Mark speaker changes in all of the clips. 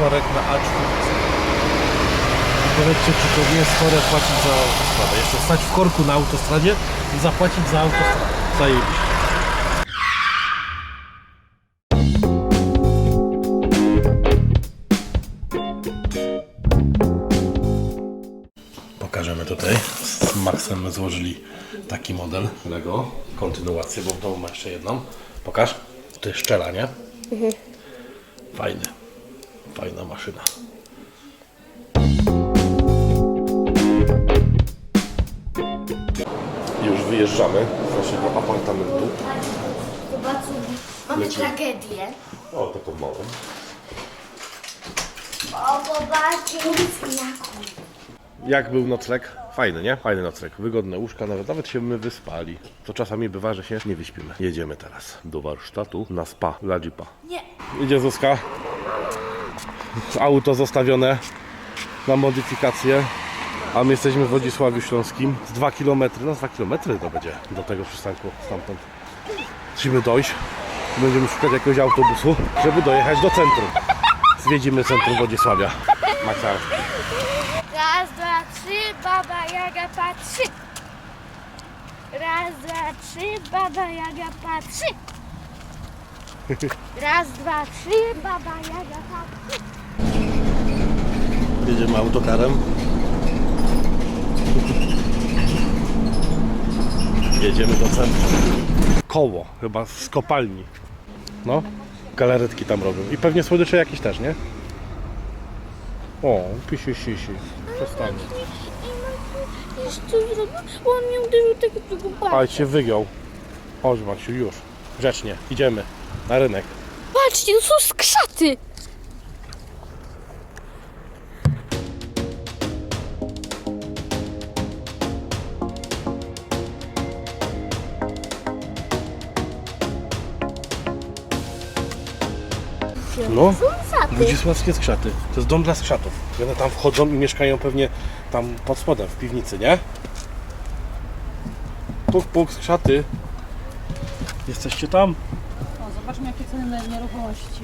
Speaker 1: korek na A4. Powiedzcie, czy to nie jest chore płacić za autostradę. Jeszcze stać w korku na autostradzie i zapłacić za autostradę. Zajebiście. Pokażemy tutaj. Z Maxem złożyli taki model Lego. Kontynuację, bo w domu ma jeszcze jedną. Pokaż. To jest szczela, nie? Fajny. Fajna maszyna. Już wyjeżdżamy z naszego apartamentu.
Speaker 2: Zobaczmy, mamy
Speaker 1: Lecimy.
Speaker 2: tragedię.
Speaker 1: O, taką małą.
Speaker 2: O, jaką.
Speaker 1: Jak był nocleg? Fajny, nie? Fajny nocleg. Wygodne łóżka, nawet, nawet się my wyspali. To czasami bywa, że się nie wyśpimy. Jedziemy teraz do warsztatu na spa, dla Jeepa.
Speaker 2: Nie.
Speaker 1: Idzie Zuzka. Auto zostawione na modyfikację. A my jesteśmy w Wodzisławiu Śląskim. Z 2 km, no z 2 km to będzie do tego przystanku stamtąd. Musimy dojść. Będziemy szukać jakiegoś autobusu, żeby dojechać do centrum. Zwiedzimy centrum Wodzisławia. Maxa.
Speaker 2: Raz, dwa, trzy, baba Jaga patrzy. Raz, dwa, trzy, baba Jaga patrzy. Raz, dwa, trzy, baba Jaga patrzy.
Speaker 1: Jedziemy autokarem. Jedziemy do centrum. Koło, chyba z kopalni. No, galaretki tam robią. I pewnie słodycze jakieś też, nie? O, pisi, sisi. Przestań.
Speaker 2: Jeszcze zrobił, bo on nie uderzył tego drugiego
Speaker 1: Ale cię wygiął. Chodź Maksiu, już. Grzecznie, idziemy na rynek.
Speaker 2: Patrzcie, to są skrzaty.
Speaker 1: No,
Speaker 2: Skrzaty.
Speaker 1: Wodzisławskie skrzaty. To jest dom dla skrzatów. I one tam wchodzą i mieszkają pewnie tam pod spodem, w piwnicy, nie? Puk, puk, skrzaty. Jesteście tam?
Speaker 3: O, zobaczmy jakie ceny na nieruchomości.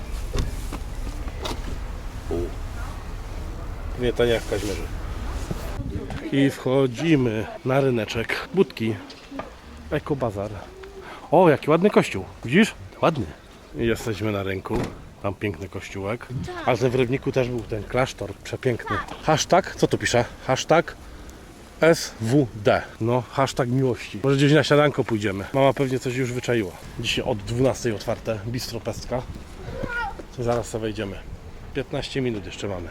Speaker 1: Nie, to nie jak w Kaźmierzu. I wchodzimy na ryneczek. Budki. Ekobazar. O, jaki ładny kościół. Widzisz? Ładny. Jesteśmy na rynku. Tam piękny kościółek. Ale w Rybniku też był ten klasztor. Przepiękny. Hashtag, co tu pisze? Hashtag SWD. No, hashtag miłości. Może gdzieś na śniadanko pójdziemy. Mama pewnie coś już wyczaiła. Dzisiaj od 12 otwarte. Bistro Pestka. To zaraz sobie wejdziemy. 15 minut jeszcze mamy.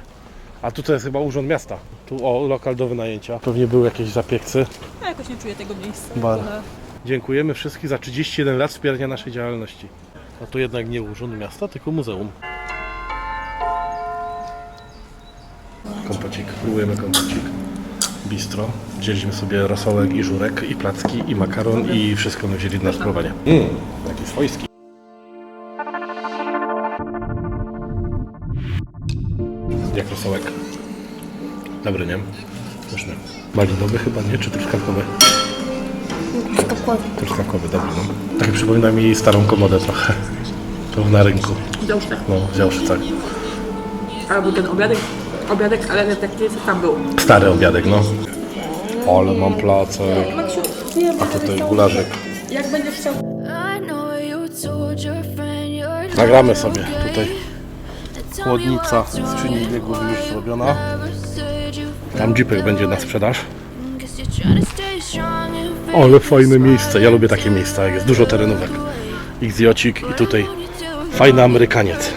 Speaker 1: A tutaj jest chyba urząd miasta. Tu o, lokal do wynajęcia. Pewnie były jakieś zapiekcy.
Speaker 3: Ja jakoś nie czuję tego miejsca.
Speaker 1: Bar. Dziękujemy wszystkim za 31 lat wspierania naszej działalności. A to jednak nie urząd miasta, tylko muzeum. Kompocik. Próbujemy kompocik. Bistro. Wzięliśmy sobie rosołek i żurek, i placki, i makaron, i wszystko my wzięli na spróbowanie. Mmm, taki swojski. Jak rosołek. Dobry, nie? Pyszny. Malinowy chyba, nie? Czy truskawkowy? Truskawkowy, dobry, no. Tak przypomina mi starą komodę trochę. To na rynku.
Speaker 3: Działsz tak.
Speaker 1: No, wziąwszy tak.
Speaker 3: Albo ten obiadek, obiadek, ale taki co tam był.
Speaker 1: Stary obiadek, no. Ale mam placek.
Speaker 3: Maksiu, nie,
Speaker 1: A tutaj gulażek.
Speaker 3: jak będziesz chciał
Speaker 1: Nagramy sobie tutaj. Chłodnica skrzyni biegów już zrobiona. Tam jeepek będzie na sprzedaż. Ale fajne miejsce. Ja lubię takie miejsca, jak jest dużo terenówek. Ich zjocik i tutaj fajny Amerykaniec.